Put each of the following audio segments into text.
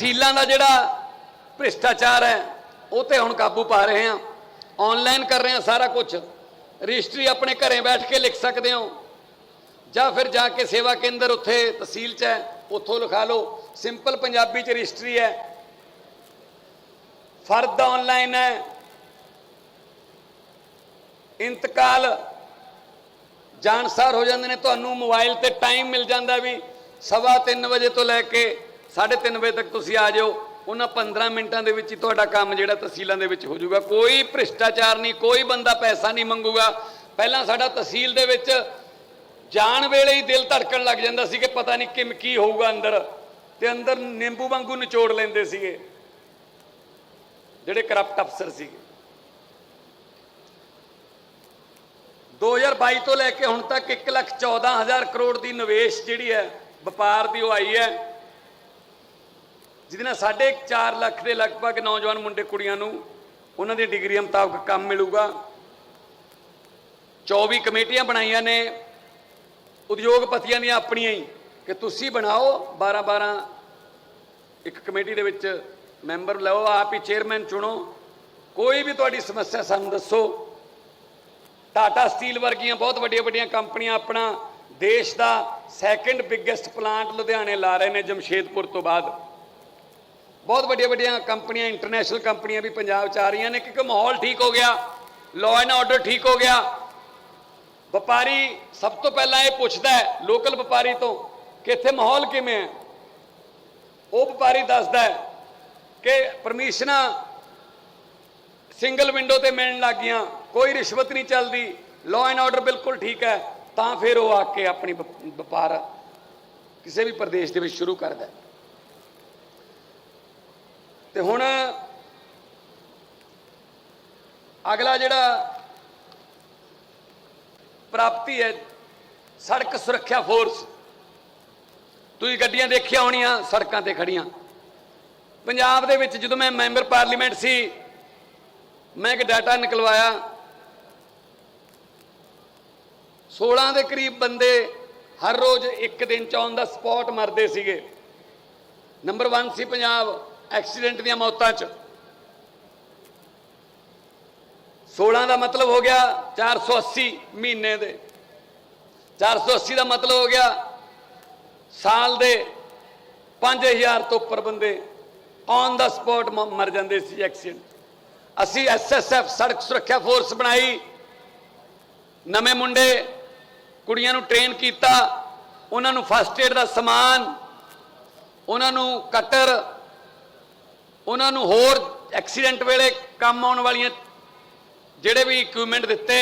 ਤਹਿਸੀਲਾਂ ਦਾ ਜਿਹੜਾ ਭ੍ਰਿਸ਼ਟਾਚਾਰ ਹੈ, ਉਹ ਤੇ ਹੁਣ ਕਾਬੂ ਪਾ ਰਹੇ ਹਾਂ। ਆਨਲਾਈਨ ਕਰ ਰਹੇ ਹਾਂ ਸਾਰਾ ਕੁਝ ਰਜਿਸਟਰੀ ਆਪਣੇ ਘਰੇ ਬੈਠ ਕੇ ਲਿਖ ਸਕਦੇ ਹੋ। ਜਾਂ ਫਿਰ ਜਾ ਕੇ ਸੇਵਾ ਕੇਂਦਰ ਉੱਥੇ ਤਹਿਸੀਲ 'ਚ ਹੈ, ਉੱਥੋਂ ਲਿਖਾ ਲਓ। ਸਿੰਪਲ ਪੰਜਾਬੀ 'ਚ ਰਜਿਸਟਰੀ ਹੈ। ਫਰਦ ਆਨਲਾਈਨ ਹੈ। ਇੰਤਕਾਲ ਜਾਣਸਾਰ ਹੋ ਜਾਂਦੇ ਨੇ, ਤੁਹਾਨੂੰ ਮੋਬਾਈਲ ਤੇ ਟਾਈਮ ਮਿਲ ਜਾਂਦਾ ਵੀ ਸਵਾ ਤਿੰਨ ਵਜੇ ਤੋਂ ਲੈ ਕੇ 3:30 ਵਜੇ ਤੱਕ ਤੁਸੀਂ ਆ ਜਾਓ ਉਹਨਾਂ 15 ਮਿੰਟਾਂ ਦੇ ਵਿੱਚ ਹੀ ਤੁਹਾਡਾ ਕੰਮ ਜਿਹੜਾ ਤਹਿਸੀਲਾਂ ਦੇ ਵਿੱਚ ਹੋ ਜਾਊਗਾ। ਕੋਈ ਭ੍ਰਿਸ਼ਟਾਚਾਰ ਨਹੀਂ, ਕੋਈ ਬੰਦਾ ਪੈਸਾ ਨਹੀਂ ਮੰਗੂਗਾ। ਪਹਿਲਾਂ ਸਾਡਾ ਤਹਿਸੀਲ ਦੇ ਵਿੱਚ ਜਾਣ ਵੇਲੇ ਹੀ ਦਿਲ ਧੜਕਣ ਲੱਗ ਜਾਂਦਾ ਸੀ ਕਿ ਪਤਾ ਨਹੀਂ ਕਿਮ ਕੀ ਹੋਊਗਾ ਅੰਦਰ। ਤੇ ਅੰਦਰ ਨਿੰਬੂ ਵਾਂਗੂ ਨਿਚੋੜ ਲੈਂਦੇ ਸੀਗੇ। ਜਿਹੜੇ ਕਰਪਟ ਅਫਸਰ ਸੀਗੇ। 2022 ਤੋਂ ਲੈ ਕੇ ਹੁਣ ਤੱਕ 114000 ਕਰੋੜ ਦੀ ਨਿਵੇਸ਼ ਜਿਹੜੀ ਹੈ, ਵਪਾਰ ਦੀ ਉਹ ਆਈ ਹੈ। ਜਿਹਦੇ ਨਾਲ ਸਾਢੇ 4 ਲੱਖ ਦੇ ਲਗਭਗ ਨੌਜਵਾਨ ਮੁੰਡੇ ਕੁੜੀਆਂ ਨੂੰ ਉਹਨਾਂ ਦੀ ਡਿਗਰੀਆਂ ਮੁਤਾਬਕ ਕੰਮ ਮਿਲੂਗਾ। 24 ਕਮੇਟੀਆਂ ਬਣਾਈਆਂ ਨੇ। ਉਦਯੋਗਪਤੀਆਂ ਦੀਆਂ ਆਪਣੀਆਂ ਹੀ ਕਿ ਤੁਸੀਂ ਬਣਾਓ। 12 12 ਇੱਕ ਕਮੇਟੀ ਦੇ ਵਿੱਚ ਮੈਂਬਰ ਲਓ, ਆਪ ਹੀ ਚੇਅਰਮੈਨ ਚੁਣੋ। ਕੋਈ ਵੀ ਤੁਹਾਡੀ ਸਮੱਸਿਆ ਸਾਨੂੰ ਦੱਸੋ। ਟਾਟਾ ਸਟੀਲ ਵਰਗੀਆਂ ਬਹੁਤ ਵੱਡੀਆਂ ਵੱਡੀਆਂ ਕੰਪਨੀਆਂ ਆਪਣਾ ਦੇਸ਼ ਦਾ ਸੈਕੰਡ ਬਿਗੇਸਟ ਪਲਾਂਟ ਲੁਧਿਆਣੇ ਲਾ ਰਹੇ ਨੇ ਜਮਸ਼ੇਦਪੁਰ ਤੋਂ ਬਾਅਦ। ਬਹੁਤ ਵੱਡੀਆਂ ਵੱਡੀਆਂ ਕੰਪਨੀਆਂ ਇੰਟਰਨੈਸ਼ਨਲ ਕੰਪਨੀਆਂ ਵੀ ਪੰਜਾਬ 'ਚ ਆ ਰਹੀਆਂ ਨੇ, ਕਿਉਂਕਿ ਮਾਹੌਲ ਠੀਕ ਹੋ ਗਿਆ ਲਾਅ ਐਂਡ ਆਰਡਰ ਠੀਕ ਹੋ ਗਿਆ ਵਪਾਰੀ ਸਭ ਤੋਂ ਪਹਿਲਾਂ ਇਹ ਪੁੱਛਦਾ ਹੈ ਲੋਕਲ ਵਪਾਰੀ ਤੋਂ, ਕਿ ਇੱਥੇ ਮਾਹੌਲ ਕਿਵੇਂ ਹੈ ਉਹ ਵਪਾਰੀ ਦੱਸਦਾ ਹੈ ਕਿ ਪਰਮਿਸ਼ਨਾਂ ਸਿੰਗਲ ਵਿੰਡੋ ਤੇ ਮਿਲਣ ਲੱਗ ਗਈਆਂ, ਕੋਈ ਰਿਸ਼ਵਤ ਨਹੀਂ ਚੱਲਦੀ ਲਾਅ ਐਂਡ ਆਰਡਰ ਬਿਲਕੁਲ ਠੀਕ ਹੈ, ਤਾਂ ਫਿਰ ਉਹ ਆ ਕੇ ਆਪਣੀ ਵਪ- ਵਪਾਰ ਕਿਸੇ ਵੀ ਪ੍ਰਦੇਸ਼ ਦੇ ਵਿੱਚ ਸ਼ੁਰੂ ਕਰਦਾ ਹੈ। ਤੇ ਹੁਣ ਅਗਲਾ ਜਿਹੜਾ ਪ੍ਰਾਪਤੀ ਹੈ, ਸੜਕ ਸੁਰੱਖਿਆ ਫੋਰਸ। ਤੁਸੀਂ ਗੱਡੀਆਂ ਦੇਖੀਆਂ ਹੋਣੀਆਂ, ਸੜਕਾਂ ਤੇ ਖੜੀਆਂ ਪੰਜਾਬ ਦੇ ਵਿੱਚ ਜਦੋਂ ਮੈਂ ਮੈਂਬਰ ਪਾਰਲੀਮੈਂਟ ਸੀ, ਮੈਂ ਇੱਕ ਡਾਟਾ ਨਿਕਲਵਾਇਆ। 16 ਦੇ ਕਰੀਬ ਬੰਦੇ ਹਰ ਰੋਜ਼ ਇੱਕ ਦਿਨ ਚ ਔਨ ਦਾ ਸਪੌਟ ਮਰਦੇ ਸੀਗੇ। ਨੰਬਰ 1 ਸੀ ਪੰਜਾਬ। ਐਕਸੀਡੈਂਟ ਦੀਆਂ ਮੌਤਾਂ ਚ। 16 ਦਾ ਮਤਲਬ ਹੋ ਗਿਆ 480 ਮਹੀਨੇ ਦੇ। 480 ਦਾ ਮਤਲਬ ਹੋ ਗਿਆ ਸਾਲ ਦੇ 5000 ਤੋਂ ਉੱਪਰ ਬੰਦੇ ਔਨ ਦਾ ਸਪੌਟ ਮਰ ਜਾਂਦੇ ਸੀ ਐਕਸੀਡੈਂਟ ਅਸੀਂ ਐਸਐਸਐਫ ਸੜਕ ਸੁਰੱਖਿਆ ਫੋਰਸ ਬਣਾਈ। ਨਵੇਂ ਮੁੰਡੇ, ਕੁੜੀਆਂ ਨੂੰ ਟ੍ਰੇਨ ਕੀਤਾ। ਉਹਨਾਂ ਨੂੰ ਫਸਟ ਏਡ ਦਾ ਸਮਾਨ, ਉਹਨਾਂ ਨੂੰ ਕਟਰ ਉਹਨਾਂ ਨੂੰ ਹੋਰ ਐਕਸੀਡੈਂਟ ਵੇਲੇ ਕੰਮ ਆਉਣ ਵਾਲੀਆਂ ਜਿਹੜੇ ਵੀ ਇਕਵਿਪਮੈਂਟ ਦਿੱਤੇ,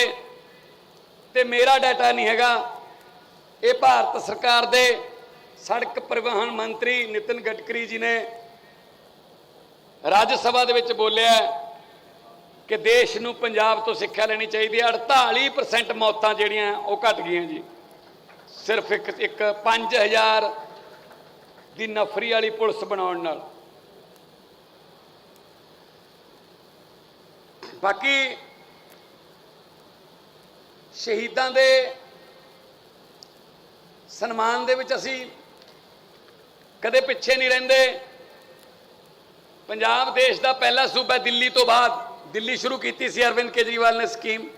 ਤੇ ਮੇਰਾ ਡਾਟਾ ਨਹੀਂ ਹੈਗਾ। ਇਹ ਭਾਰਤ ਸਰਕਾਰ ਦੇ ਸੜਕ ਪਰਿਵਹਨ ਮੰਤਰੀ ਨਿਤਿਨ ਗਡਕਰੀ ਜੀ ਨੇ ਰਾਜ ਸਭਾ ਦੇ ਵਿੱਚ ਬੋਲਿਆ ਕਿ ਦੇਸ਼ ਨੂੰ ਪੰਜਾਬ ਤੋਂ ਸਿੱਖਿਆ ਲੈਣੀ ਚਾਹੀਦੀ ਹੈ। 48% ਮੌਤਾਂ ਜਿਹੜੀਆਂ ਉਹ ਘਟ ਗਈਆਂ ਜੀ। ਸਿਰਫ ਇੱਕ ਇੱਕ 5000 ਦੀ ਨਫਰੀ ਵਾਲੀ ਪੁਲਿਸ ਬਣਾਉਣ ਨਾਲ। ਬਾਕੀ ਸ਼ਹੀਦਾਂ ਦੇ ਸਨਮਾਨ ਦੇ ਵਿੱਚ ਅਸੀਂ ਕਦੇ ਪਿੱਛੇ ਨਹੀਂ ਰਹਿੰਦੇ। ਪੰਜਾਬ ਦੇਸ਼ ਦਾ ਪਹਿਲਾ ਸੂਬਾ ਦਿੱਲੀ ਤੋਂ ਬਾਅਦ। ਦਿੱਲੀ ਸ਼ੁਰੂ ਕੀਤੀ ਸੀ ਅਰਵਿੰਦ ਕੇਜਰੀਵਾਲ ਨੇ ਸਕੀਮ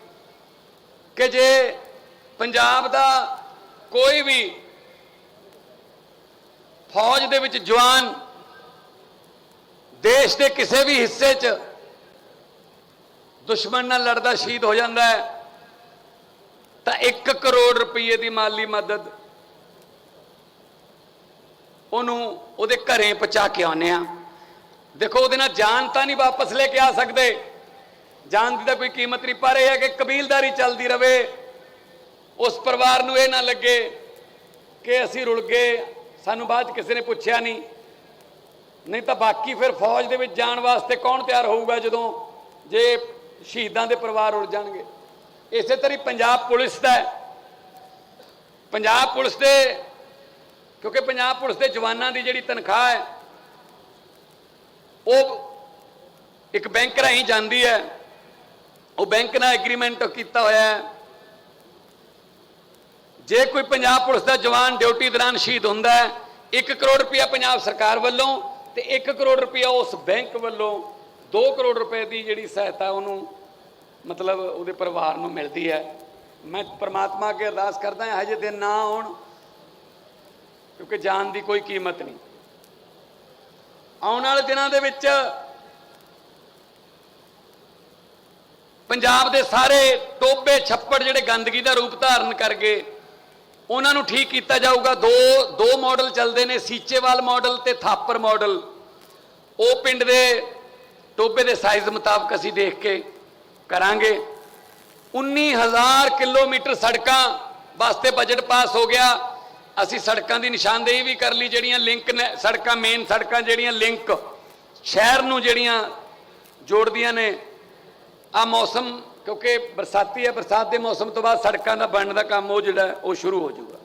ਕਿ ਜੇ ਪੰਜਾਬ ਦਾ ਕੋਈ ਵੀ ਫੌਜ ਦੇ ਵਿੱਚ ਜਵਾਨ ਦੇਸ਼ ਦੇ ਕਿਸੇ ਵੀ ਹਿੱਸੇ 'ਚ ਦੁਸ਼ਮਣ ਨਾਲ ਲੜਦਾ, ਸ਼ਹੀਦ ਹੋ ਜਾਂਦਾ ਹੈ। ਤਾਂ 1 ਕਰੋੜ ਰੁਪਏ ਦੀ ਮਾਲੀ ਮਦਦ ਉਹਨੂੰ ਉਹਦੇ ਘਰੇ ਪਹੁੰਚਾ ਕੇ ਆਉਂਦੇ ਆ ਦੇਖੋ, ਉਹਦੇ ਨਾਲ ਜਾਨ ਤਾਂ ਨਹੀਂ ਵਾਪਸ ਲੈ ਕੇ ਆ ਸਕਦੇ। ਜਾਨ ਦੀ ਤਾਂ ਕੋਈ ਕੀਮਤ ਨਹੀਂ, ਪਰ ਇਹ ਹੈ ਕਿ ਕਬੀਲਦਾਰੀ ਚੱਲਦੀ ਰਵੇ। ਉਸ ਪਰਿਵਾਰ ਨੂੰ ਇਹ ਨਾ ਲੱਗੇ ਕਿ ਅਸੀਂ ਰੁਲ ਗਏ, ਸਾਨੂੰ ਬਾਅਦ 'ਚ ਕਿਸੇ ਨੇ ਪੁੱਛਿਆ ਨਹੀਂ। ਨਹੀਂ ਤਾਂ ਬਾਕੀ ਫਿਰ ਫੌਜ ਦੇ ਵਿੱਚ ਜਾਣ ਵਾਸਤੇ ਕੌਣ ਤਿਆਰ ਹੋਊਗਾ ਜਦੋਂ ਜੇ ਸ਼ਹੀਦਾਂ ਦੇ ਪਰਿਵਾਰ ਉੜ ਜਾਣਗੇ। ਇਸੇ ਤਰ੍ਹਾਂ ਹੀ ਪੰਜਾਬ ਪੁਲਿਸ ਦਾ ਪੰਜਾਬ ਪੁਲਿਸ ਦੇ, ਕਿਉਂਕਿ ਪੰਜਾਬ ਪੁਲਿਸ ਦੇ ਜਵਾਨਾਂ ਦੀ ਜਿਹੜੀ ਤਨਖਾਹ ਹੈ, ਉਹ ਇੱਕ ਬੈਂਕ ਰਾਹੀਂ ਜਾਂਦੀ ਹੈ। ਉਹ ਬੈਂਕ ਨਾਲ ਐਗਰੀਮੈਂਟ ਕੀਤਾ ਹੋਇਆ ਹੈ। ਜੇ ਕੋਈ ਪੰਜਾਬ ਪੁਲਿਸ ਦਾ ਜਵਾਨ ਡਿਊਟੀ ਦੌਰਾਨ ਸ਼ਹੀਦ ਹੁੰਦਾ ਹੈ 1 ਕਰੋੜ ਰੁਪਇਆ ਪੰਜਾਬ ਸਰਕਾਰ ਵੱਲੋਂ ਤੇ 1 ਕਰੋੜ ਰੁਪਇਆ ਉਸ ਬੈਂਕ ਵੱਲੋਂ 2 ਕਰੋੜ ਰੁਪਏ ਦੀ ਜਿਹੜੀ ਸਹਾਇਤਾ ਉਹਨੂੰ, ਮਤਲਬ ਉਹਦੇ ਪਰਿਵਾਰ ਨੂੰ ਮਿਲਦੀ ਹੈ। ਮੈਂ ਪ੍ਰਮਾਤਮਾ ਅੱਗੇ ਅਰਦਾਸ ਕਰਦਾ ਹਾਂ, ਹਜੇ ਦਿਨ ਨਾ ਆਉਣ, ਕਿਉਂਕਿ ਜਾਨ ਦੀ ਕੋਈ ਕੀਮਤ ਨਹੀਂ। ਆਉਣ ਵਾਲੇ ਦਿਨਾਂ ਦੇ ਵਿੱਚ ਪੰਜਾਬ ਦੇ ਸਾਰੇ ਟੋਬੇ ਛੱਪੜ ਜਿਹੜੇ ਗੰਦਗੀ ਦਾ ਰੂਪ ਧਾਰਨ ਕਰ ਗਏ ਉਹਨਾਂ ਨੂੰ ਠੀਕ ਕੀਤਾ ਜਾਊਗਾ। ਦੋ ਦੋ ਮਾਡਲ ਚੱਲਦੇ ਨੇ, ਸੀਚੇਵਾਲ ਮਾਡਲ ਤੇ ਥਾਪਰ ਮਾਡਲ ਉਹ ਪਿੰਡ ਦੇ ਟੋਬੇ ਦੇ ਸਾਈਜ਼ ਮੁਤਾਬਕ ਅਸੀਂ ਦੇਖ ਕੇ ਕਰਾਂਗੇ। 19000 ਕਿਲੋਮੀਟਰ ਸੜਕਾਂ ਵਾਸਤੇ ਬਜਟ ਪਾਸ ਹੋ ਗਿਆ। ਅਸੀਂ ਸੜਕਾਂ ਦੀ ਨਿਸ਼ਾਨਦੇਹੀ ਵੀ ਕਰ ਲਈ, ਜਿਹੜੀਆਂ ਲਿੰਕ ਨੇ, ਸੜਕਾਂ ਮੇਨ ਸੜਕਾਂ ਜਿਹੜੀਆਂ ਲਿੰਕ ਸ਼ਹਿਰ ਨੂੰ ਜਿਹੜੀਆਂ ਜੋੜਦੀਆਂ ਨੇ। ਆ ਮੌਸਮ, ਕਿਉਂਕਿ ਬਰਸਾਤੀ ਹੈ, ਬਰਸਾਤ ਦੇ ਮੌਸਮ ਤੋਂ ਬਾਅਦ ਸੜਕਾਂ ਦਾ ਬਣਨ ਦਾ ਕੰਮ ਉਹ ਜਿਹੜਾ, ਉਹ ਸ਼ੁਰੂ ਹੋ ਜਾਊਗਾ।